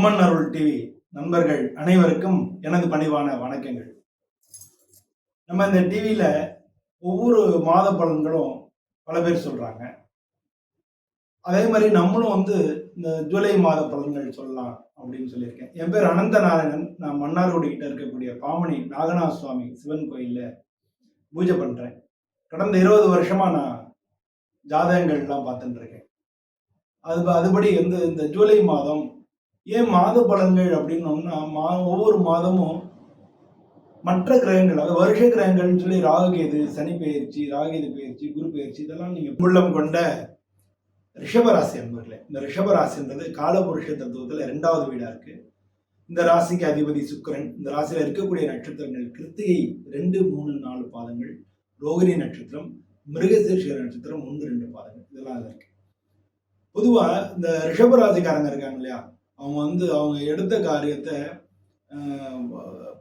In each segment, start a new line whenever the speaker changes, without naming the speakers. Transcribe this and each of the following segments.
அம்மன் அருள் TV நண்பர்கள் அனைவருக்கும் எனது பணிவான வணக்கங்கள். நம்ம இந்த டிவியில ஒவ்வொரு மாத பலன்களும் பல பேர் சொல்றாங்க. அதே மாதிரி நம்மளும் வந்து இந்த ஜூலை மாத பலன்கள் சொல்லலாம் அப்படின்னு சொல்லியிருக்கேன். என் பேர் அனந்த நாராயணன் நான் மன்னார்குடி கிட்ட இருக்கக்கூடிய பாமணி நாகநாத சுவாமி சிவன் கோயில்ல பூஜை பண்றேன். கடந்த இருபது வருஷமா நான் ஜாதகங்கள்லாம் பார்த்துட்டு இருக்கேன். அது அதுபடி வந்து இந்த ஜூலை மாதம் ஏன் மாத பலன்கள் அப்படின்னோம்னா மா ஒவ்வொரு மாதமும் மற்ற கிரகங்கள் அதாவது வருஷ கிரகங்கள்னு சொல்லி ராகுகேது சனி பெயர்ச்சி ராகுகேது பெயர்ச்சி குரு பெயர்ச்சி இதெல்லாம் நீங்கள் உள்ளம் கொண்ட ரிஷபராசி அன்பர்களே. இந்த ரிஷபராசின்றது காலபுருஷ தத்துவத்தில் ரெண்டாவது வீடாக இருக்குது இந்த ராசிக்கு அதிபதி சுக்கிரன் இந்த ராசியில் இருக்கக்கூடிய நட்சத்திரங்கள் கிருத்திகை ரெண்டு மூணு நாலு பாதங்கள் ரோகிணி நட்சத்திரம் மிருகசீர்ஷ நட்சத்திரம் ஒன்று ரெண்டு பாதங்கள் இதெல்லாம் அதுல இருக்கு. பொதுவாக இந்த ரிஷபராசிக்காரங்க இருக்காங்க இல்லையா? அவங்க வந்து அவங்க எடுத்த காரியத்தை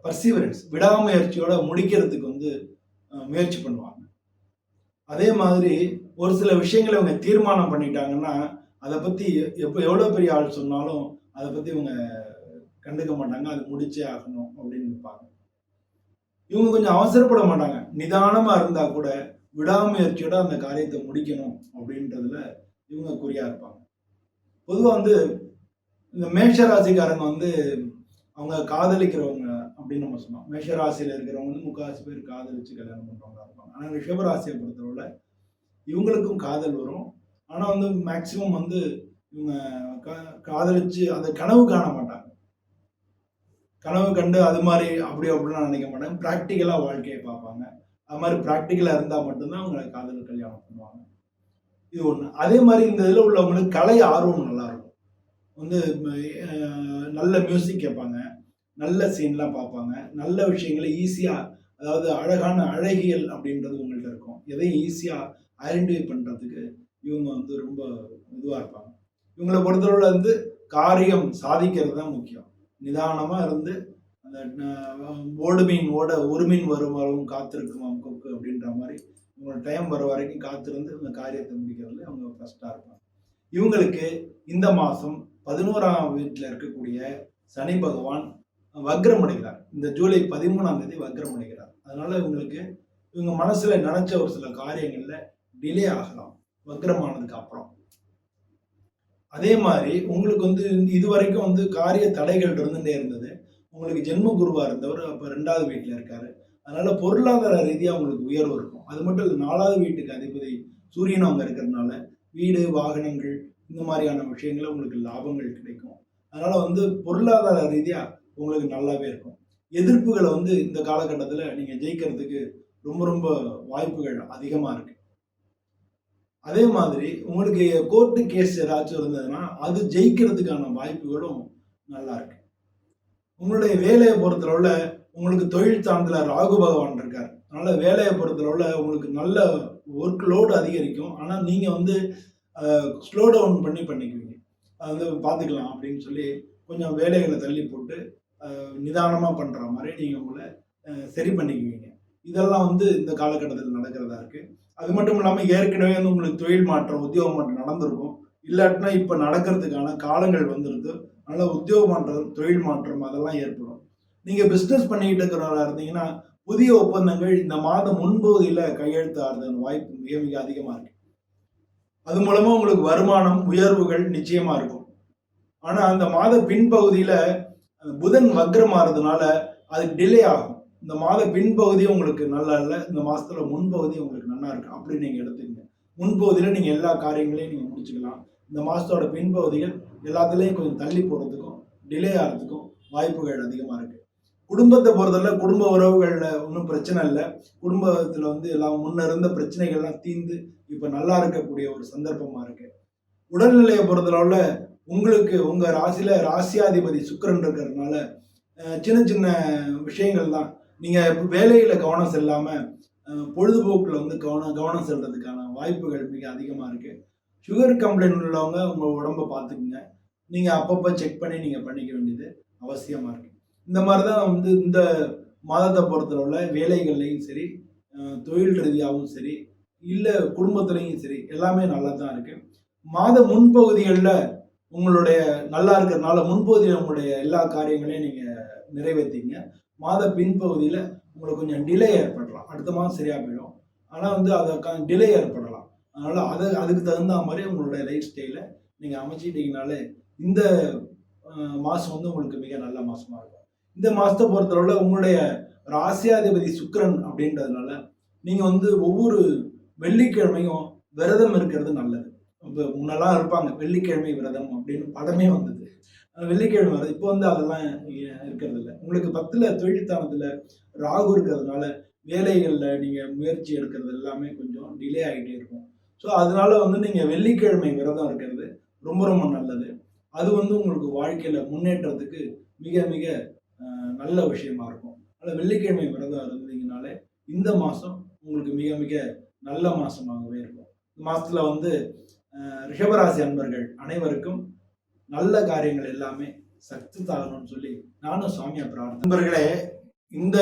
பர்சீவரன்ஸ் விடாமுயற்சியோட முடிக்கிறதுக்கு வந்து முயற்சி பண்ணுவாங்க. அதே மாதிரி ஒரு சில விஷயங்களை இவங்க தீர்மானம் பண்ணிட்டாங்கன்னா அதை பற்றி எப்போ எவ்வளோ பெரிய ஆள் சொன்னாலும் அதை பற்றி இவங்க கண்டுக்க மாட்டாங்க. அது முடிச்சே ஆகணும் அப்படின்னு நிற்பாங்க இவங்க கொஞ்சம் அவசரப்பட மாட்டாங்க. நிதானமாக இருந்தா கூட விடாமுயற்சியோட அந்த காரியத்தை முடிக்கணும் அப்படின்றதுல இவங்க குறியா இருப்பாங்க. பொதுவாக வந்து இந்த மேஷராசிக்காரங்க வந்து அவங்க காதலிக்கிறவங்க அப்படின்னு நம்ம சொன்னோம். மேஷராசியில் இருக்கிறவங்க வந்து முக்காசி பேர் காதலிச்சு கல்யாணம் பண்ணுறவங்களா இருப்பாங்க. ஆனால் ரிஷபராசியை பொறுத்தவரை இவங்களுக்கும் காதல் வரும். ஆனால் வந்து மேக்சிமம் வந்து இவங்க கா- காதலிச்சு அந்த கனவு காண மாட்டாங்க. கனவு கண்டு அது மாதிரி அப்படி அப்படிலாம் நினைக்க மாட்டாங்க. ப்ராக்டிக்கலாக வாழ்க்கையை பார்ப்பாங்க. அது மாதிரி ப்ராக்டிக்கலாக இருந்தால் மட்டும்தான் அவங்களை காதல் கல்யாணம் பண்ணுவாங்க. இது ஒன்று அதே மாதிரி இந்த இதில் உள்ளவங்களுக்கு கலை ஆர்வம் நல்லா இருக்கும். வந்து நல்ல மியூசிக் கேட்பாங்க. நல்ல சீன்லாம் பார்ப்பாங்க. நல்ல விஷயங்களை ஈஸியாக அதாவது அழகான அழகியல் அப்படின்றது உங்கள்கிட்ட இருக்கும். எதையும் ஈஸியாக ஐடென்டிஃபை பண்ணுறதுக்கு இவங்க வந்து ரொம்ப இதுவாக இருப்பாங்க. இவங்களை பொறுத்தளவில் வந்து காரியம் சாதிக்கிறது தான் முக்கியம். நிதானமாக இருந்து அந்த ஓடு மீன் ஓட ஒரு மீன் வரும் வரவும் காத்திருக்குமாம் கொக்கு அப்படின்ற மாதிரி உங்களோட டைம் வர வரைக்கும் காத்திருந்து இந்த காரியத்தை முடிக்கிறதுல அவங்க ஃபஸ்ட்டாக இருப்பாங்க. இவங்களுக்கு இந்த மாதம் பதினோராம் வீட்டில் இருக்கக்கூடிய சனி பகவான் வக்ரம் அடைகிறார் இந்த ஜூலை பதிமூணாம் தேதி வக்ரம் அடைகிறார் அதனால இவங்களுக்கு இவங்க மனசுல நினைச்ச ஒரு சில காரியங்கள்ல டிலே ஆகலாம். வக்ரமானதுக்கு அப்புறம். அதே மாதிரி உங்களுக்கு வந்து இது வரைக்கும் வந்து காரிய தடைகள் இருந்துட்டே இருந்தது. உங்களுக்கு ஜென்ம குருவா இருந்தவர் அப்போ ரெண்டாவது வீட்டில் இருக்காரு. அதனால பொருளாதார ரீதியாக உங்களுக்கு உயர்வு இருக்கும். அது மட்டும் இல்லை நாலாவது வீட்டுக்கு அதிபதி சூரியன் அவங்க இருக்கிறதுனால வீடு வாகனங்கள் இந்த மாதிரியான விஷயங்கள உங்களுக்கு லாபங்கள் கிடைக்கும். அதனால் வந்து பொருளாதார ரீதியாக உங்களுக்கு நல்லாவே இருக்கும். எதிர்ப்புகளை வந்து இந்த காலகட்டத்தில் நீங்கள் ஜெயிக்கிறதுக்கு ரொம்ப ரொம்ப வாய்ப்புகள் அதிகமாக இருக்கு. அதே மாதிரி உங்களுக்கு கோர்ட்டு கேஸ் ஏதாச்சும் இருந்ததுன்னா அது ஜெயிக்கிறதுக்கான வாய்ப்புகளும் நல்லா இருக்கு. உங்களுடைய வேலையை பொறுத்தளவுல உங்களுக்கு தொழில் சார்ந்தில் ராகு பகவான் இருக்கார். அதனால வேலையை பொறுத்தளவுல உங்களுக்கு நல்ல ஒர்க் லோடு அதிகரிக்கும். ஆனால் நீங்கள் வந்து ஸ்லோ டவுன் பண்ணி பண்ணிக்குவீங்க. அதை வந்து பார்த்துக்கலாம் அப்படின்னு சொல்லி கொஞ்சம் வேலைகளை தள்ளி போட்டு நிதானமாக பண்ணுற மாதிரி நீங்கள் உங்களை சரி பண்ணிக்குவீங்க. இதெல்லாம் வந்து இந்த காலகட்டத்தில் நடக்கிறதா இருக்குது அது மட்டும் இல்லாமல் ஏற்கனவே வந்து உங்களுக்கு தொழில் மாற்றம் உத்தியோக மாற்றம் நடந்திருக்கும். இல்லாட்டினா இப்போ நடக்கிறதுக்கான காலங்கள் வந்துருது. அதனால் உத்தியோக மாற்றம் தொழில் மாற்றம் அதெல்லாம் ஏற்படும். நீங்கள் பிஸ்னஸ் பண்ணிக்கிட்டு இருக்கிறவங்களா இருந்தீங்கன்னா புதிய ஒப்பந்தங்கள் இந்த மாதம் முன்பகுதியில் கையெழுத்து ஆகிறதுக்கு வாய்ப்பு மிக மிக அதிகமாக இருக்குது அது மூலமாக உங்களுக்கு வருமானம் உயர்வுகள் நிச்சயமாக இருக்கும். ஆனால் அந்த மாத பின்பகுதியில் புதன் வக்ரம் ஆகிறதுனால அது டிலே ஆகும். இந்த மாத பின்பகுதி உங்களுக்கு நல்லா இல்லை இந்த மாதத்துல முன்பகுதி உங்களுக்கு நல்லா இருக்கு அப்படின்னு நீங்கள் எடுத்துக்கங்க. முன்பகுதியில் நீங்கள் எல்லா காரியங்களையும் நீங்கள் முடிச்சுக்கலாம். இந்த மாதத்தோட பின்பகுதிகள் எல்லாத்துலேயும் கொஞ்சம் தள்ளி போகிறதுக்கும் டிலே ஆகிறதுக்கும் வாய்ப்புகள் அதிகமாக இருக்குது குடும்பத்தை பொறுத்தவரை குடும்ப உறவுகளில் ஒன்றும் பிரச்சனை இல்லை. குடும்பத்தில் வந்து எல்லாம் முன்ன இருந்த பிரச்சனைகள்லாம் தீர்ந்து இப்போ நல்லா இருக்கக்கூடிய ஒரு சந்தர்ப்பமாக இருக்கு. உடல்நிலையை பொறுத்தளவில் உங்களுக்கு உங்கள் ராசியில் ராசியாதிபதி சுக்கரன் இருக்கிறதுனால சின்ன சின்ன விஷயங்கள் தான் இப்போ வேலையில் கவனம் செல்லாமல் பொழுதுபோக்கில் வந்து கவனம் கவனம் செல்றதுக்கான வாய்ப்புகள் மிக அதிகமாக இருக்கு. சுகர் கம்ப்ளைண்ட் உள்ளவங்க உங்கள் உடம்ப பார்த்துக்குங்க. நீங்கள் அப்பப்போ செக் பண்ணி நீங்கள் பண்ணிக்க வேண்டியது அவசியமாக இருக்கு. இந்த மாதிரி தான் வந்து இந்த மாதத்தை உள்ள வேலைகள்லையும் சரி தொழில் ரீதியாகவும் சரி இல்லை குடும்பத்துலேயும் சரி எல்லாமே நல்லா தான் இருக்கு. மாத முன்பகுதிகளில் உங்களுடைய நல்லா இருக்கிறதுனால முன்பகுதியில் உங்களுடைய எல்லா காரியங்களையும் நீங்கள் நிறைவேற்றிங்க மாத பின்பகுதியில் உங்களுக்கு கொஞ்சம் டிலே ஏற்படலாம். அடுத்த மாதம் சரியாக போயிடும். ஆனால் வந்து அதற்கான டிலே ஏற்படலாம். அதனால் அதை அதுக்கு தகுந்த மாதிரி உங்களுடைய லைஃப் ஸ்டைலை நீங்கள் அமைச்சிட்டீங்கனாலே இந்த மாதம் வந்து உங்களுக்கு மிக நல்ல மாதமாக இருக்கும். இந்த மாதத்தை பொறுத்தளவில் உங்களுடைய ராசியாதிபதி சுக்கரன் அப்படின்றதுனால நீங்கள் வந்து ஒவ்வொரு வெள்ளிக்கிழமையும் விரதம் இருக்கிறது நல்லது. இப்போ முன்னெல்லாம் இருப்பாங்க வெள்ளிக்கிழமை விரதம் அப்படின்னு படமே வந்தது. வெள்ளிக்கிழமை விரதம் இப்போ வந்து அதெல்லாம் இருக்கிறது இல்லை உங்களுக்கு பத்தில் தொழில்தானத்தில் ராகு இருக்கிறதுனால வேலைகளில் நீங்கள் முயற்சி எடுக்கிறது எல்லாமே கொஞ்சம் டிலே ஆகிட்டே இருக்கும். ஸோ அதனால வந்து நீங்கள் வெள்ளிக்கிழமை விரதம் இருக்கிறது ரொம்ப ரொம்ப நல்லது. அது வந்து உங்களுக்கு வாழ்க்கையில் முன்னேற்றத்துக்கு மிக மிக நல்ல விஷயமா இருக்கும். அதில் வெள்ளிக்கிழமை விரதம் இருந்தீங்கனாலே இந்த மாதம் உங்களுக்கு மிக மிக நல்ல மாதமாகவே இருக்கும். இந்த மாதத்தில் வந்து ரிஷபராசி அன்பர்கள் அனைவருக்கும் நல்ல காரியங்கள் எல்லாமே சக்தி தாகணும்னு சொல்லி நானும் சுவாமியை பிரார்த்தனை நண்பர்களே இந்த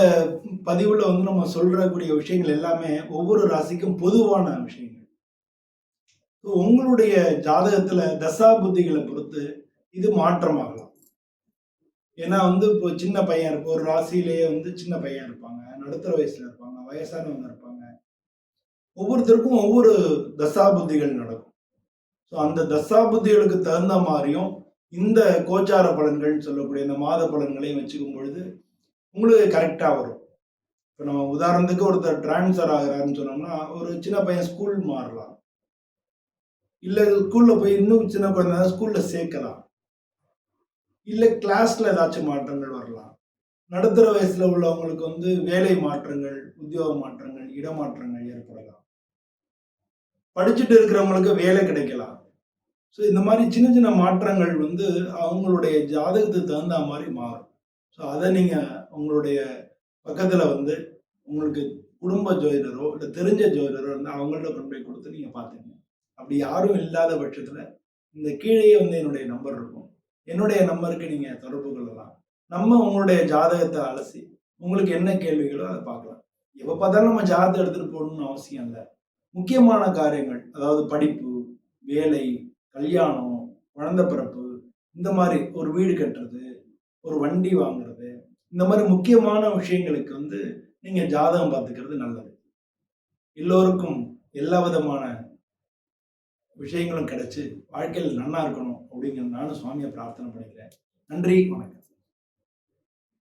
பதிவில் வந்து நம்ம சொல்றக்கூடிய விஷயங்கள் எல்லாமே ஒவ்வொரு ராசிக்கும் பொதுவான விஷயங்கள். உங்களுடைய ஜாதகத்துல தசா புத்திகளை பொறுத்து இது மாற்றமாகலாம். ஏன்னா வந்து இப்போ சின்ன பையன் இருப்போம் ஒரு ராசியிலேயே வந்து சின்ன பையன் இருப்பாங்க நடுத்தர வயசுல இருப்பாங்க வயசானவங்க இருப்பாங்க. ஒவ்வொருத்தருக்கும் ஒவ்வொரு தசாபுத்திகள் நடக்கும். ஸோ அந்த தசாபுத்திகளுக்கு தகுந்த மாதிரியும் இந்த கோச்சார பலன்கள்னு சொல்லக்கூடிய இந்த மாத பலன்களையும் வச்சுக்கும் பொழுது உங்களுக்கு கரெக்டாக வரும். இப்போ நம்ம உதாரணத்துக்கு ஒருத்தர் டிரான்ஸ்ஃபர் ஆகிறாருன்னு சொன்னோம்னா ஒரு சின்ன பையன் ஸ்கூல் மாறலாம். இல்லை ஸ்கூலில் போய் இன்னும் சின்ன குழந்தை ஸ்கூலில் சேர்க்கலாம். இல்லை கிளாஸில் ஏதாச்சும் மாற்றங்கள் வரலாம். நடுத்தர வயசில் உள்ளவங்களுக்கு வந்து வேலை மாற்றங்கள் உத்தியோக மாற்றங்கள் இடமாற்றங்கள் ஏற்படலாம். படிச்சுட்டு இருக்கிறவங்களுக்கு வேலை கிடைக்கலாம். ஸோ இந்த மாதிரி சின்ன சின்ன மாற்றங்கள் வந்து அவங்களுடைய ஜாதகத்துக்கு தகுந்த மாதிரி மாறும். ஸோ அதை நீங்கள் உங்களுடைய பக்கத்தில் வந்து உங்களுக்கு குடும்ப ஜோதிடரோ இல்லை தெரிஞ்ச ஜோதிடரோ வந்து அவங்கள்ட்ட கொண்டு போய் கொடுத்து நீங்கள் பார்த்துங்க அப்படி யாரும் இல்லாத பட்சத்தில் இந்த கீழேயே வந்து என்னுடைய நம்பர் இருக்கும். என்னுடைய நம்பருக்கு நீங்கள் தொடர்பு கொள்ளலாம். நம்ம உங்களுடைய ஜாதகத்தை அலசி உங்களுக்கு என்ன கேள்விகளோ அதை பார்க்கலாம். எப்போ பார்த்தாலும் நம்ம ஜாதகத்தை எடுத்துகிட்டு போகணும்னு அவசியம் இல்லை. முக்கியமான காரியங்கள் அதாவது படிப்பு வேலை கல்யாணம் குழந்த பிறப்பு இந்த மாதிரி ஒரு வீடு கட்டுறது ஒரு வண்டி வாங்குறது இந்த மாதிரி முக்கியமான விஷயங்களுக்கு வந்து நீங்கள் ஜாதகம் பார்த்துக்கிறது நல்லது. எல்லோருக்கும் எல்லா விதமான விஷயங்களும் கிடைச்சி வாழ்க்கையில் நல்லா இருக்கணும் அப்படிங்கிற நானும் சுவாமியை பிரார்த்தனை பண்ணிக்கிறேன். நன்றி வணக்கம்.